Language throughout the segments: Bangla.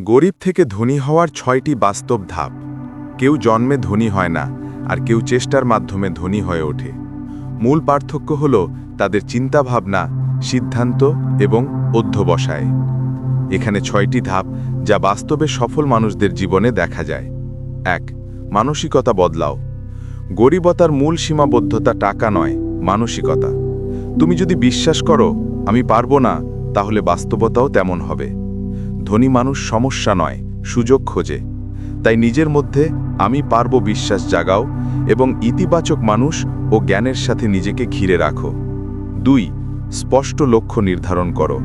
গরিব থেকে ধনী হওয়ার ছয়টি বাস্তব ধাপ। কেউ জন্মে ধনী হয় না, আর কেউ চেষ্টার মাধ্যমে ধনী হয়ে ওঠে। মূল পার্থক্য হল তাদের চিন্তাভাবনা, সিদ্ধান্ত এবং অধ্যবসায়। এখানে ছয়টি ধাপ যা বাস্তবে সফল মানুষদের জীবনে দেখা যায়। এক, মানসিকতা বদলাও। গরিবতার মূল সীমাবদ্ধতা টাকা নয়, মানসিকতা। তুমি যদি বিশ্বাস করো, আমি পারব না, তাহলে বাস্তবতাও তেমন হবে। ধনী মানুষ সমস্যা নয়, সুযোগ খোঁজে। তাই নিজের মধ্যে আমি পারব বিশ্বাস জাগাও এবং ইতিবাচক মানুষ ও জ্ঞানের সাথে নিজেকে ঘিরে রাখো। দুই, স্পষ্ট লক্ষ্য নির্ধারণ করো।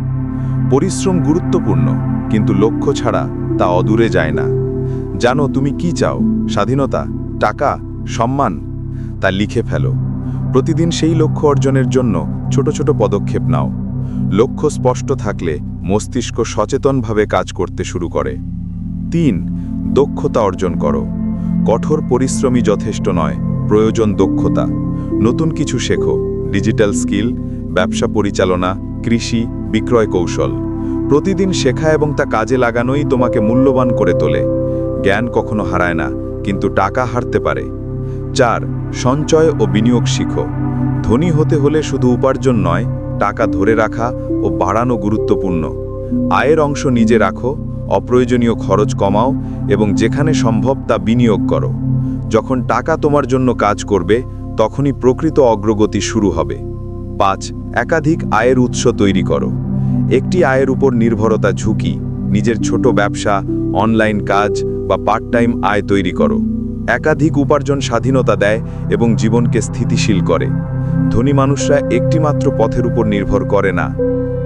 পরিশ্রম গুরুত্বপূর্ণ, কিন্তু লক্ষ্য ছাড়া তা অদূরে যায় না। জানো তুমি কি চাও, স্বাধীনতা, টাকা, সম্মান? তা লিখে ফেলো। প্রতিদিন সেই লক্ষ্য অর্জনের জন্য ছোট ছোট পদক্ষেপ নাও। লক্ষ্য স্পষ্ট থাকলে মস্তিষ্ক সচেতনভাবে কাজ করতে শুরু করে। তিন, দক্ষতা অর্জন করো। কঠোর পরিশ্রমই যথেষ্ট নয়, প্রয়োজন দক্ষতা। নতুন কিছু শেখো, ডিজিটাল স্কিল, ব্যবসা পরিচালনা, কৃষি, বিক্রয় কৌশল। প্রতিদিন শেখা এবং তা কাজে লাগানোই তোমাকে মূল্যবান করে তোলে। জ্ঞান কখনো হারায় না, কিন্তু টাকা হারতে পারে। চার, সঞ্চয় ও বিনিয়োগ শিখো। ধনী হতে হলে শুধু উপার্জন নয় টাকা ধরে রাখা ও বাড়ানো গুরুত্বপূর্ণ। আয়ের অংশ নিজে রাখো, অপ্রয়োজনীয় খরচ কমাও এবং যেখানে সম্ভব তা বিনিয়োগ করো। যখন টাকা তোমার জন্য কাজ করবে, তখনই প্রকৃত অগ্রগতি শুরু হবে। পাঁচ, একাধিক আয়ের উৎস তৈরি করো। একটি আয়ের উপর নির্ভরতা ঝুঁকি, নিজের ছোট ব্যবসা, অনলাইন কাজ বা পার্ট টাইম আয় তৈরি করো। একাধিক উপার্জন স্বাধীনতা দেয় এবং জীবনকে স্থিতিশীল করে। ধনী মানুষরা একটিমাত্র পথের উপর নির্ভর করে না।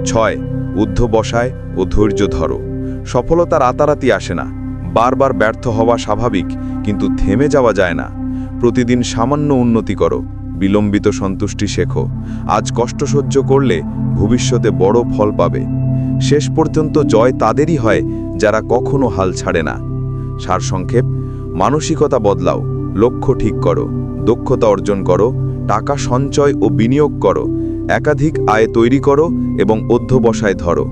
ছয় উদ্ধ বসায় ও ধৈর্য ধরো। সফলতা রাতারাতি আসে না। বারবার ব্যর্থ হওয়া স্বাভাবিক, কিন্তু থেমে যাওয়া যায় না। প্রতিদিন সামান্য উন্নতি করো। বিলম্বিত সন্তুষ্টি শেখো। আজ কষ্ট সহ্য করলে ভবিষ্যতে বড় ফল পাবে। শেষ পর্যন্ত জয় তাদেরই হয়, যারা কখনো হাল ছাড়ে না। সারসংক্ষেপ মানসিকতা বদলাও, লক্ষ্য ঠিক করো, দক্ষতা অর্জন করো, টাকা সঞ্চয় ও বিনিয়োগ করো, একাধিক আয় তৈরি করো এবং অধ্যবসায় ধরো।